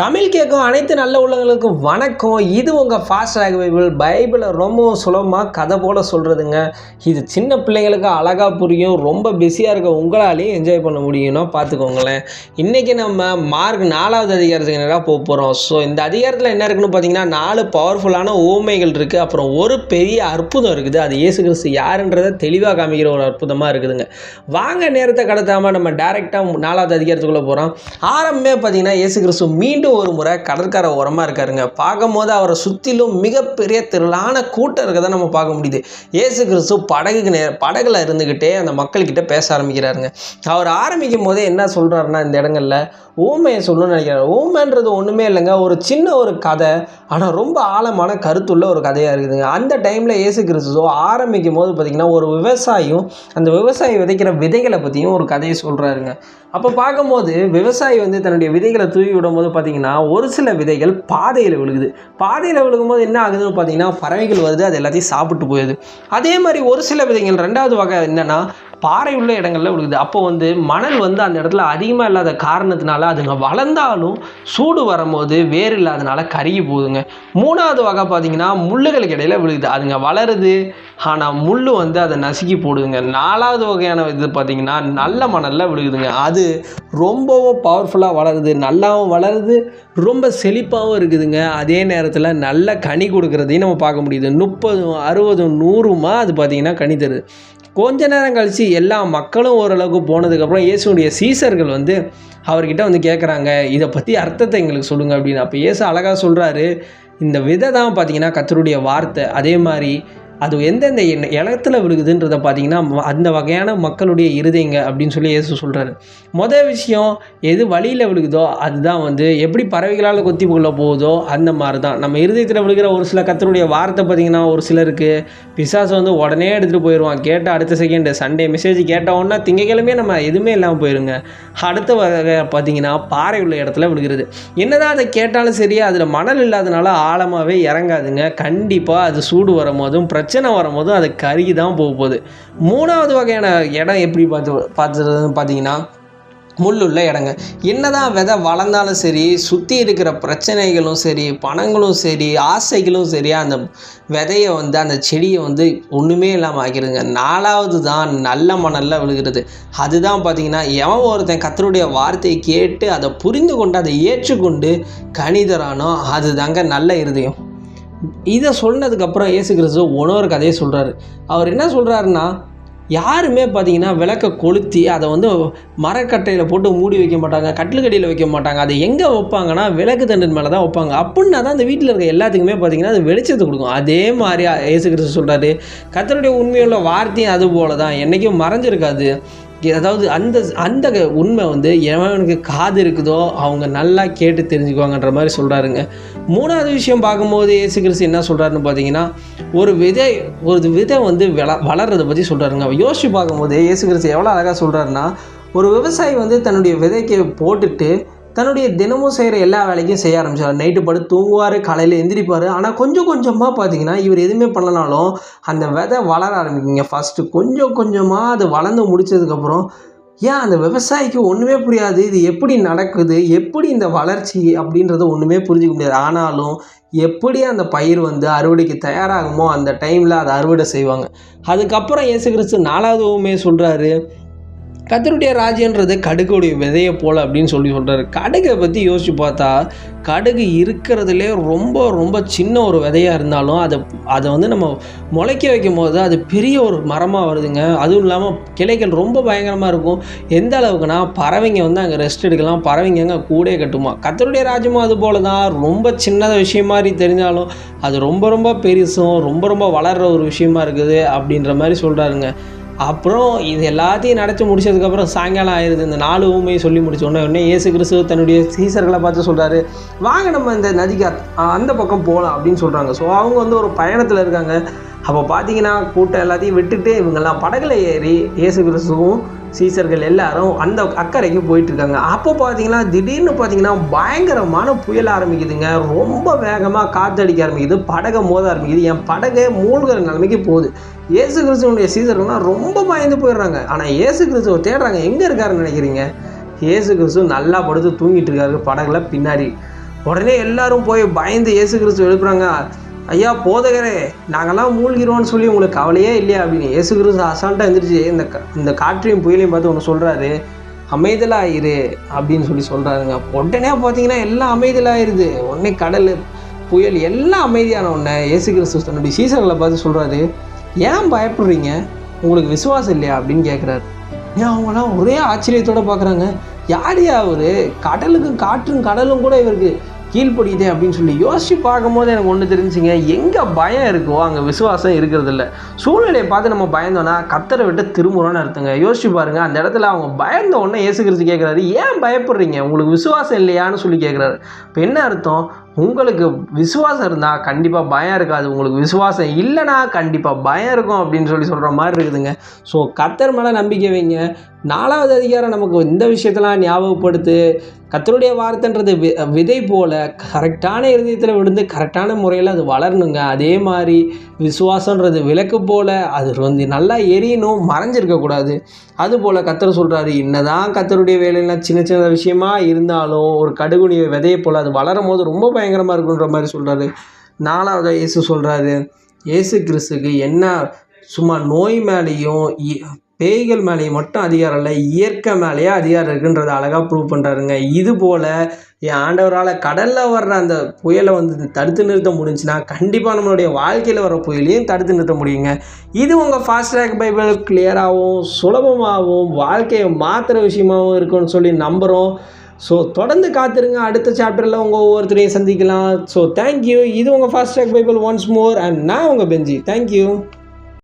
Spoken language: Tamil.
தமிழ் கேட்கும் அனைத்து நல்ல உள்ளங்களுக்கும் வணக்கம். இது உங்கள் ஃபாஸ்ட் ட்ராக் பைபிள் பைபிளை ரொம்பவும் சுலபமாக கதை போல் சொல்கிறதுங்க இது சின்ன பிள்ளைங்களுக்கு அழகாக புரியும். ரொம்ப பிஸியாக இருக்க உங்களாலேயும் என்ஜாய் பண்ண முடியும்னா பார்த்துக்கோங்களேன். இன்றைக்கி நம்ம மார்க் நாலாவது அதிகாரத்துக்கு நேராக போக போகிறோம் ஸோ இந்த அதிகாரத்தில் என்ன இருக்குன்னு பார்த்தீங்கன்னா நாலு பவர்ஃபுல்லான ஓமைகள் இருக்குது அப்புறம் ஒரு பெரிய அற்புதம் இருக்குது. அது இயேசு கிறிஸ்து யாருன்றதை தெளிவாக காமிக்கிற ஒரு அற்புதமாக இருக்குதுங்க. வாங்க நேரத்தை கடத்தாமல் நம்ம டேரெக்டாக நாலாவது அதிகாரத்துக்குள்ளே போகிறோம் ஆரம்பமே பார்த்தீங்கன்னா இயேசு கிறிஸ்து மீண்டும் ஒரு முறை கடற்கரை ஓரமாக இருக்காருங்க. பார்க்கும்போது அவரை சுற்றிலும் மிகப்பெரிய திரளான கூட்டம் இருக்கதை நம்ம பார்க்க முடியுது. ஏசு கிறிஸ்து படகுக்கு நே படகுல இருந்துக்கிட்டே அந்த மக்கள்கிட்ட பேச ஆரம்பிக்கிறாருங்க. அவர் ஆரம்பிக்கும் போதே என்ன சொல்கிறாருன்னா இந்த இடங்கள்ல ஊமையை சொல்லணும்னு நினைக்கிறார். ஊமைன்றது ஒன்றுமே இல்லைங்க. ஒரு சின்ன ஒரு கதை ஆனால் ரொம்ப ஆழமான கருத்துள்ள ஒரு கதையாக இருக்குதுங்க. அந்த டைமில் ஏசு கிறிஸ்துவோ ஆரம்பிக்கும் போது பார்த்திங்கன்னா ஒரு விவசாயியும் அந்த விவசாயி விதைக்கிற விதைகளை பற்றியும் ஒரு கதையை சொல்கிறாருங்க அப்போ பார்க்கும்போது விவசாயி வந்து தன்னுடைய விதைகளை தூவி விடும்போது பார்த்தீங்கன்னா பார்த்தீங்கன்னா ஒரு சில விதைகள் பாதையில் விழுகுது. பாதையில் விழுகும்போது என்ன ஆகுதுன்னு பார்த்தீங்கன்னா பறவைகள் வருது அது எல்லாத்தையும் சாப்பிட்டு போயிடுது அதே மாதிரி ஒரு சில விதைகள் ரெண்டாவது வகை என்னென்னா பாறை உள்ள இடங்கள்ல விழுகுது. அப்போ வந்து மணல் வந்து அந்த இடத்துல அதிகமாக இல்லாத காரணத்தினால அதுங்க வளர்ந்தாலும் சூடு வரும்போது வேர் இல்லாதனால கருகி போகுதுங்க. மூணாவது வகை பார்த்தீங்கன்னா முள்ளுகளுக்கு இடையில விழுகுது. அதுங்க வளருது. ஆனால் முள் வந்து அதை நசுக்கி போடுதுங்க. நாலாவது வகையான இது பார்த்தீங்கன்னா நல்ல மணலில் விழுகுதுங்க. அது ரொம்பவும் பவர்ஃபுல்லாக வளருது. நல்லாவும் வளருது. ரொம்ப செழிப்பாகவும் இருக்குதுங்க. அதே நேரத்தில் நல்ல கனி கொடுக்குறதையும் நம்ம பார்க்க முடியுது. முப்பதும் அறுபதும் நூறுமா அது பார்த்திங்கன்னா கனி தருது. கொஞ்ச நேரம் கழித்து எல்லா மக்களும் ஓரளவுக்கு போனதுக்கப்புறம் இயேசுடைய சீசர்கள் வந்து அவர்கிட்ட வந்து கேட்குறாங்க இதை பற்றி அர்த்தத்தை எங்களுக்கு சொல்லுங்கள் அப்படின்னு. அப்போ இயேசு அழகாக சொல்கிறாரு இந்த விதை தான் பார்த்தீங்கன்னா கத்தருடைய வார்த்தை. அதே மாதிரி அது எந்தெந்த எண்ண- இடத்துல விழுகுதுன்றத பார்த்தீங்கன்னா அந்த வகையான மக்களுடைய இருதயங்க அப்படின்னு சொல்லி இயேசு சொல்கிறாரு மொதல் விஷயம் எது வழியில் விழுகுதோ அதுதான் வந்து எப்படி பறவைகளால் கொத்தி கொள்ள போகுதோ அந்த மாதிரி தான் நம்ம இருதயத்தில் விழுகிற ஒரு சில கத்தருடைய வார்த்தை பார்த்தீங்கன்னா ஒரு சிலருக்கு பிசாசு வந்து உடனே எடுத்துகிட்டு போயிடுவான் கேட்டால் அடுத்த செகண்டு சண்டே மெசேஜ் கேட்ட திங்கக்கிழமையே நம்ம எதுவுமே இல்லாமல் போயிருங்க. அடுத்த வகை பார்த்தீங்கன்னா பாறை உள்ள இடத்துல விழுகிறது. என்னதான் அதை கேட்டாலும் சரி அதில் மணல் இல்லாதனால ஆழமாகவே இறங்காதுங்க. கண்டிப்பாக அது சூடு வரும்போதும் பிரச்சனை பிரச்சனை வரும்போது அது கருகி தான் போக போகுது. மூணாவது வகையான இடம் எப்படி பார்த்து பார்த்துறதுன்னு பார்த்தீங்கன்னா முள்ளுள்ள இடங்க என்னதான் விதை வளர்ந்தாலும் சரி சுற்றி இருக்கிற பிரச்சனைகளும் சரி பணங்களும் சரி ஆசைகளும் சரி அந்த விதையை வந்து அந்த செடியை வந்து ஒன்றுமே இல்லாமல் ஆக்கிடுங்க. நாலாவது தான் நல்ல மணலில் விழுகிறது. அதுதான் பார்த்தீங்கன்னா எவன் ஒருத்தன் கத்தருடைய வார்த்தையை கேட்டு அதை புரிந்து கொண்டு அதை ஏற்றுக்கொண்டு கணிதரானோ அது தாங்க நல்ல இருதயம். இதை சொன்னதுக்கப்புறம் இயேசு கிறிஸ்து இன்னொரு கதையை சொல்கிறாரு அவர் என்ன சொல்கிறாருன்னா யாருமே பார்த்தீங்கன்னா விளக்கை கொளுத்தி அதை வந்து மரக்கட்டையில் போட்டு மூடி வைக்க மாட்டாங்க கட்டிலுக்கடியில் வைக்க மாட்டாங்க. அதை எங்கே வைப்பாங்கன்னா விளக்கு தண்டின் மேலே தான் வைப்பாங்க. அப்படின்னா தான் அந்த வீட்டில் இருக்க எல்லாத்துக்குமே பார்த்தீங்கன்னா அது வெளிச்சத்தை கொடுக்கும். அதே மாதிரி இயேசு கிறிஸ்து சொல்கிறாரு கத்தருடைய உண்மையுள்ள வார்த்தையும் அது போல தான் என்றைக்கும் மறைஞ்சிருக்காது. அதாவது அந்த அந்த உண்மை வந்து எவனுக்கு காது இருக்குதோ அவங்க நல்லா கேட்டு தெரிஞ்சுக்குவாங்கன்ற மாதிரி சொல்கிறாருங்க மூணாவது விஷயம் பார்க்கும்போது ஏசு கிறிஸ்து என்ன சொல்கிறாருன்னு பார்த்தீங்கன்னா ஒரு விதை ஒரு விதை வந்து வள வளர்றதை பற்றி சொல்கிறாருங்க யோசிச்சு பார்க்கும்போது ஏசு கிறிஸ்து எவ்வளோ அழகாக சொல்கிறாருன்னா ஒரு விவசாயி வந்து தன்னுடைய விதைக்கு போட்டுட்டு தன்னுடைய தினமும் செய்கிற எல்லா வேலைக்கும் செய்ய ஆரம்பிச்சார். நைட்டு படுத்து தூங்குவார் காலையில் எந்திரிப்பார். ஆனால் கொஞ்சம் கொஞ்சமாக பார்த்தீங்கன்னா இவர் எதுவுமே பண்ணலனாலும் அந்த விதை வளர ஆரம்பிக்குங்க. ஃபஸ்ட்டு கொஞ்சம் கொஞ்சமாக அது வளர்ந்து முடிச்சதுக்கப்புறம் ஏன் அந்த விவசாயிக்கு ஒன்றுமே புரியாது? இது எப்படி நடக்குது? எப்படி இந்த வளர்ச்சி? அப்படின்றத ஒன்றுமே புரிஞ்சிக்க முடியாது. ஆனாலும் எப்படி அந்த பயிர் வந்து அறுவடைக்கு தயாராகுமோ அந்த டைமில் அதை அறுவடை செய்வாங்க. அதுக்கப்புறம் இயேசு கிறிஸ்து நாலாவது சொல்கிறாரு கத்தருடைய ராஜ்யன்றது கடுகுடைய விதையை போல் அப்படின்னு சொல்லி சொல்கிறாரு கடுகை பற்றி யோசிச்சு பார்த்தா கடுகு இருக்கிறதுலே ரொம்ப ரொம்ப சின்ன ஒரு விதையாக இருந்தாலும் அதை அதை வந்து நம்ம முளைக்க வைக்கும் போது அது பெரிய ஒரு மரமாக வருதுங்க. அதுவும் இல்லாமல் கிளைகள் ரொம்ப பயங்கரமாக இருக்கும். எந்த அளவுக்குனா பறவைங்க வந்து அங்கே ரெஸ்ட் எடுக்கலாம் பறவைங்க அங்கே கூடே கட்டுமா. கத்தருடைய ராஜ்யமும் அது போல தான் ரொம்ப சின்னத விஷயம் மாதிரி தெரிஞ்சாலும் அது ரொம்ப ரொம்ப பெருசும் ரொம்ப ரொம்ப வளர்கிற ஒரு விஷயமா இருக்குது அப்படின்ற மாதிரி சொல்கிறாருங்க அப்புறம் இது எல்லாத்தையும் நடத்தி முடிச்சதுக்கப்புறம் சாயங்காலம் ஆயிடுது இந்த நாலு ஊமையை சொல்லி முடிச்ச உடனே உடனே இயேசு கிறிஸ்து தன்னுடைய சீசர்களை பார்த்து சொல்கிறாரு வாங்க நம்ம இந்த நதிக்கு அந்த பக்கம் போகலாம் அப்படின்னு சொல்கிறாங்க ஸோ அவங்க வந்து ஒரு பயணத்தில் இருக்காங்க. அப்போ பார்த்தீங்கன்னா கூட்டம் எல்லாத்தையும் விட்டுட்டு இவங்கெல்லாம் படகுல ஏறி இயேசு கிறிஸ்துவும் சீசர்கள் எல்லாரும் அந்த அக்கறைக்கு போயிட்டு இருக்காங்க அப்போ பார்த்தீங்கன்னா திடீர்னு பார்த்தீங்கன்னா பயங்கரமான புயல் ஆரம்பிக்குதுங்க. ரொம்ப வேகமாக காற்றடிக்க ஆரம்பிக்குது. படகை மோத ஆரம்பிக்குது. என் படகை மூழ்கிற நிலைமைக்கு போகுது. இயேசு கிறிஸ்துவனுடைய சீசர்கள்லாம் ரொம்ப பயந்து போயிடுறாங்க. ஆனால் ஏசு கிறிஸ்துவ தேடுறாங்க. எங்கே இருக்காருன்னு நினைக்கிறீங்க? ஏசு கிறிஸ்துவ நல்லா படுத்து தூங்கிட்டு இருக்காரு படகுல பின்னாடி. உடனே எல்லாரும் போய் பயந்து இயேசு கிறிஸ்துவ எழுப்புறாங்க. ஐயா போதகரே நாங்கள்லாம் மூழ்கிறோம்னு சொல்லி உங்களுக்கு கவலையே இல்லையா? அப்படின்னு இயேசு கிறிஸ்து அசால்ட்டாக எழுந்திரிச்சு இந்த இந்த காற்றையும் புயலையும் பார்த்து ஒன்று சொல்கிறாரு அமைதலாயிரு அப்படின்னு சொல்லி சொல்கிறாருங்க உடனே பார்த்தீங்கன்னா எல்லாம் அமைதலாயிருது உடனே கடல் புயல் எல்லாம் அமைதியான ஒன்று இயேசு கிறிஸ்து தன்னுடைய சீசர்களை பார்த்து சொல்கிறாரு ஏன் பயப்படுறீங்க? உங்களுக்கு விசுவாசம் இல்லையா? அப்படின்னு கேட்குறாரு ஏன் அவங்களாம் ஒரே ஆச்சரியத்தோடு பார்க்குறாங்க யாரையா அவர்? கடலுக்கும் காற்றும் கடலும் கூட இவருக்கு கீழ்ப்படியுதே அப்படின்னு சொல்லி யோசிச்சு பார்க்கும்போது எனக்கு ஒன்று தெரிஞ்சுங்க எங்கே பயம் இருக்கோ அங்கே விசுவாசம் இருக்கிறதில்ல. சூழ்நிலையை பார்த்து நம்ம பயந்தோன்னா கத்தரை விட்டு திரும்புகிறோன்னு அர்த்தங்க. யோசிச்சு பாருங்கள் அந்த இடத்துல அவங்க பயந்த உடனே இயேசு கிறிஸ்து கேட்குறாரு ஏன் பயப்படுறீங்க? உங்களுக்கு விசுவாசம் இல்லையான்னு சொல்லி கேட்குறாரு இப்போ என்ன அர்த்தம்? உங்களுக்கு விசுவாசம் இருந்தால் கண்டிப்பாக பயம் இருக்காது. உங்களுக்கு விசுவாசம் இல்லைனா கண்டிப்பாக பயம் இருக்கும் அப்படின்னு சொல்லி சொல்கிற மாதிரி இருக்குதுங்க. ஸோ கத்தர் மேலே நம்பிக்கை வைங்க. நாலாவது அதிகாரம் நமக்கு இந்த விஷயத்தெல்லாம் ஞாபகப்படுத்து. கத்தருடைய வார்த்தைன்றது வி விதை போல் கரெக்டான இருதயத்தில் விழுந்து கரெக்டான முறையில் அது வளரணுங்க. அதே மாதிரி விசுவாசன்றது விளக்கு போல் அது வந்து நல்லா எரியணும் மறைஞ்சிருக்கக்கூடாது அதுபோல் கத்தர் சொல்கிறாரு என்னதான் கத்தருடைய வேலையெல்லாம் சின்ன சின்ன விஷயமா இருந்தாலும் ஒரு கடுகுனிய விதையை போல் அது வளரும் போது ரொம்ப பயங்கரமாக இருக்குன்ற மாதிரி சொல்கிறாரு நாலாவதாக இயேசு சொல்கிறாரு இயேசு கிறிஸ்துக்கு என்ன சும்மா நோய் மேலேயும் இ- பேய்கள் மேலேயும் மட்டும் அதிகாரம் இல்லை இயற்கை மேலேயே அதிகாரம் இருக்குன்றதை அழகாக ப்ரூவ் பண்ணுறாருங்க இது போல் என் ஆண்டவரால் கடலில் வர்ற அந்த புயலை வந்து தடுத்து நிறுத்த முடிஞ்சுன்னா கண்டிப்பாக நம்மளுடைய வாழ்க்கையில் வர புயலையும் தடுத்து நிறுத்த முடியுங்க. இது உங்கள் ஃபாஸ்ட் ட்ராக் பைபிள் கிளியராகவும் சுலபமாகவும் வாழ்க்கையை மாற்றுற விஷயமாகவும் இருக்கும்னு சொல்லி நம்புகிறோம் ஸோ தொடர்ந்து காத்திருங்க. அடுத்த சாப்டரில் உங்கள் ஒவ்வொருத்தரையும் சந்திக்கலாம். ஸோ தேங்க்யூ இது உங்கள் fast track Bible once more and நான் உங்கள் பெஞ்சி தேங்க்யூ